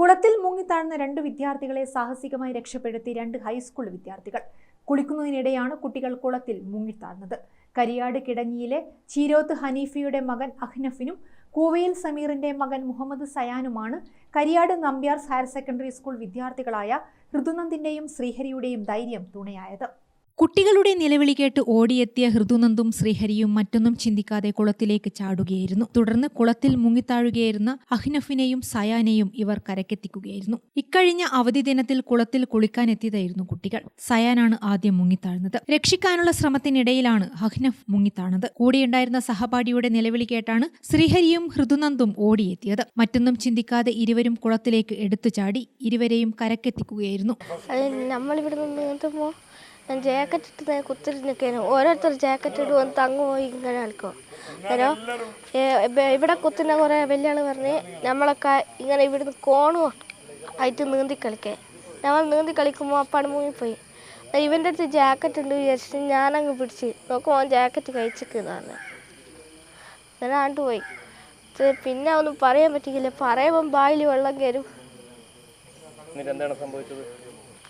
കുളത്തിൽ മുങ്ങിത്താഴ്ന്ന രണ്ട് വിദ്യാർത്ഥികളെ സാഹസികമായി രക്ഷപ്പെടുത്തി രണ്ട് ഹൈസ്കൂൾ വിദ്യാർത്ഥികൾ. കുളിക്കുന്നതിനിടെയാണ് കുട്ടികൾ കുളത്തിൽ മുങ്ങിത്താഴ്ന്നത് കരിയാട് കിടങ്ങിയിലെ ചീരോത്ത് ഹനീഫിയുടെ മകൻ അഹ്നഫിനും കൂവയിൽ സമീറിന്റെ മകൻ Muhammad സയാനുമാണ് Kariyad Nambiars higher secondary school വിദ്യാർത്ഥികളായ ഋതുനന്ദിന്റെയും ശ്രീഹരിയുടെയും ധൈര്യം തുണയായത്. കുട്ടികളുടെ നിലവിളി കേട്ട് ഓടിയെത്തിയ ഹൃദുനന്ദും ശ്രീഹരിയും മറ്റൊന്നും ചിന്തിക്കാതെ കുളത്തിലേക്ക് ചാടുകയായിരുന്നു. തുടർന്ന് കുളത്തിൽ മുങ്ങിത്താഴുകയായിരുന്ന അഹ്നഫിനെയും സയാനെയും ഇവർ കരക്കെത്തിക്കുകയായിരുന്നു ഇക്കഴിഞ്ഞ അവധി ദിനത്തിൽ കുളത്തിൽ കുളിക്കാനെത്തിയതായിരുന്നു കുട്ടികൾ. സയാനാണ് ആദ്യം മുങ്ങിത്താഴ്ന്നത്. രക്ഷിക്കാനുള്ള ശ്രമത്തിനിടയിലാണ് അഹ്നഫ് മുങ്ങിത്താണത്. കൂടെയുണ്ടായിരുന്ന സഹപാഠിയുടെ നിലവിളി കേട്ടാണ് ശ്രീഹരിയും ഹൃദുനന്ദും ഓടിയെത്തിയത്. മറ്റൊന്നും ചിന്തിക്കാതെ ഇരുവരും കുളത്തിലേക്ക് എടുത്തു ചാടി ഇരുവരെയും കരക്കെത്തിക്കുകയായിരുന്നു ഞാൻ ജാക്കറ്റ് ഇട്ട് ഞാൻ കുത്തിരിഞ്ഞൊക്കെയാണ് ഓരോരുത്തർ ജാക്കറ്റ് ഇടും തങ്ങു ഇങ്ങനെ കളിക്കും അന്നേരം ഇവിടെ കുത്തുന്ന കുറേ വലിയ പറഞ്ഞ് നമ്മളൊക്കെ ഇങ്ങനെ ഇവിടുന്ന് കോണു ആയിട്ട് നീന്തി കളിക്കേ നമ്മൾ നീന്തി കളിക്കുമ്പോൾ അപ്പാട് മുങ്ങിപ്പോയി. ഇവന്റെ അടുത്ത് ജാക്കറ്റ് ഉണ്ട് വിചാരിച്ചിട്ട് ഞാനങ്ങ് പിടിച്ച് നോക്കുമ്പോൾ അവൻ ജാക്കറ്റ് കഴിച്ചിരിക്കുന്നതാണ് അങ്ങനെ ആണ്ട് പോയി. പിന്നെ ഒന്നും പറയാൻ പറ്റിയില്ല. പറയുമ്പം ബായിൽ വെള്ളം കയറും എന്താണ് സംഭവിച്ചത്?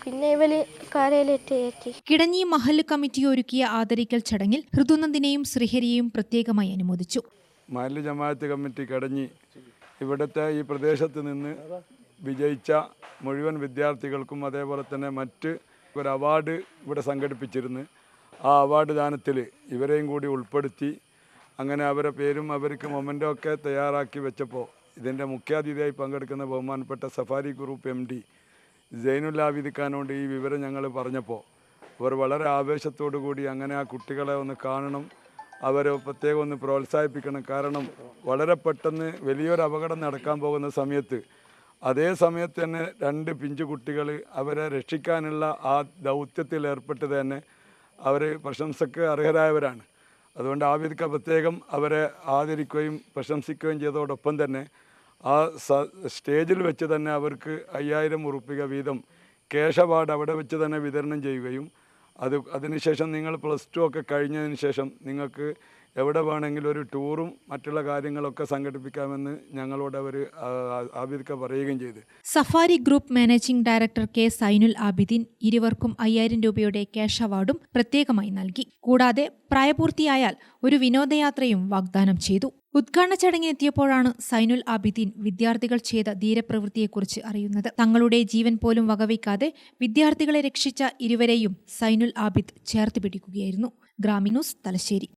പിന്നെ ഇവർ കരയിലേറ്റ് കയറ്റി കിടഞ്ഞി മഹല്ല് കമ്മിറ്റി ഒരുക്കിയ ആദരിക്കൽ ചടങ്ങിൽ ഹൃദുനന്ദിനെയും ശ്രീഹരിയെയും പ്രത്യേകമായി അനുമോദിച്ചു. മഹല്ല് ജമാഅത്ത് കമ്മിറ്റി കടഞ്ഞി ഇവിടുത്തെ ഈ പ്രദേശത്ത് നിന്ന് വിജയിച്ച മുഴുവൻ വിദ്യാർത്ഥികൾക്കും അതേപോലെ തന്നെ മറ്റ് ഒരു അവാർഡ് ഇവിടെ സംഘടിപ്പിച്ചിരുന്നു. ആ അവാർഡ് ദാനത്തിൽ ഇവരെയും കൂടി ഉൾപ്പെടുത്തി അങ്ങനെ അവരെ പേരും അവർക്ക് മൊമെന്റോ ഒക്കെ തയ്യാറാക്കി വെച്ചപ്പോൾ ഇതിന്റെ മുഖ്യാതിഥിയായി പങ്കെടുക്കുന്ന ബഹുമാനപ്പെട്ട സഫാരി ഗ്രൂപ്പ് എം ഖാനോട് ഈ വിവരം ഞങ്ങൾ പറഞ്ഞപ്പോൾ അവർ വളരെ ആവേശത്തോടു കൂടി അങ്ങനെ ആ കുട്ടികളെ ഒന്ന് കാണണം അവരെ പ്രത്യേകം ഒന്ന് പ്രോത്സാഹിപ്പിക്കണം. കാരണം വളരെ പെട്ടെന്ന് വലിയൊരു അപകടം നടക്കാൻ പോകുന്ന സമയത്ത് അതേ സമയത്ത് തന്നെ രണ്ട് പിഞ്ചു കുട്ടികൾ അവരെ രക്ഷിക്കാനുള്ള ആ ദൗത്യത്തിൽ ഏർപ്പെട്ട് തന്നെ അവർ പ്രശംസക്ക് അർഹരായവരാണ്. അതുകൊണ്ട് ആവിധിക്ക പ്രത്യേകം അവരെ ആദരിക്കുകയും പ്രശംസിക്കുകയും ചെയ്തതോടൊപ്പം തന്നെ ആ സ്റ്റേജിൽ വെച്ച് തന്നെ അവർക്ക് അയ്യായിരം ഉറുപ്പിക വീതം ക്യാഷ് അവാർഡ് അവിടെ വെച്ച് തന്നെ വിതരണം ചെയ്യുകയും അത് അതിനുശേഷം നിങ്ങൾ പ്ലസ് ടു ഒക്കെ കഴിഞ്ഞതിന് ശേഷം നിങ്ങൾക്ക് എവിടെ വേണമെങ്കിലും ഒരു ടൂറും മറ്റുള്ള കാര്യങ്ങളൊക്കെ സംഘടിപ്പിക്കാമെന്ന് ഞങ്ങളോട് അവർ ആബിദ്ക്ക പറയുകയും ചെയ്തു. Safari group managing director K Zainul Abideen ഇരുവർക്കും അയ്യായിരം രൂപയുടെ ക്യാഷ് അവാർഡും പ്രത്യേകമായി നൽകി. കൂടാതെ പ്രായപൂർത്തിയായാൽ ഒരു വിനോദയാത്രയും വാഗ്ദാനം ചെയ്തു. ഉദ്ഘാടന ചടങ്ങിനെത്തിയപ്പോഴാണ് സൈനുൽ ആബിദീൻ വിദ്യാർത്ഥികൾ ചെയ്ത ധീരപ്രവൃത്തിയെക്കുറിച്ച് അറിയുന്നത്. തങ്ങളുടെ ജീവൻ പോലും വകവയ്ക്കാതെ വിദ്യാർത്ഥികളെ രക്ഷിച്ച ഇരുവരെയും സൈനുൽ ആബിദ് ചേർത്ത് പിടിക്കുകയായിരുന്നു. ഗ്രാമിന്യൂസ് തലശ്ശേരി.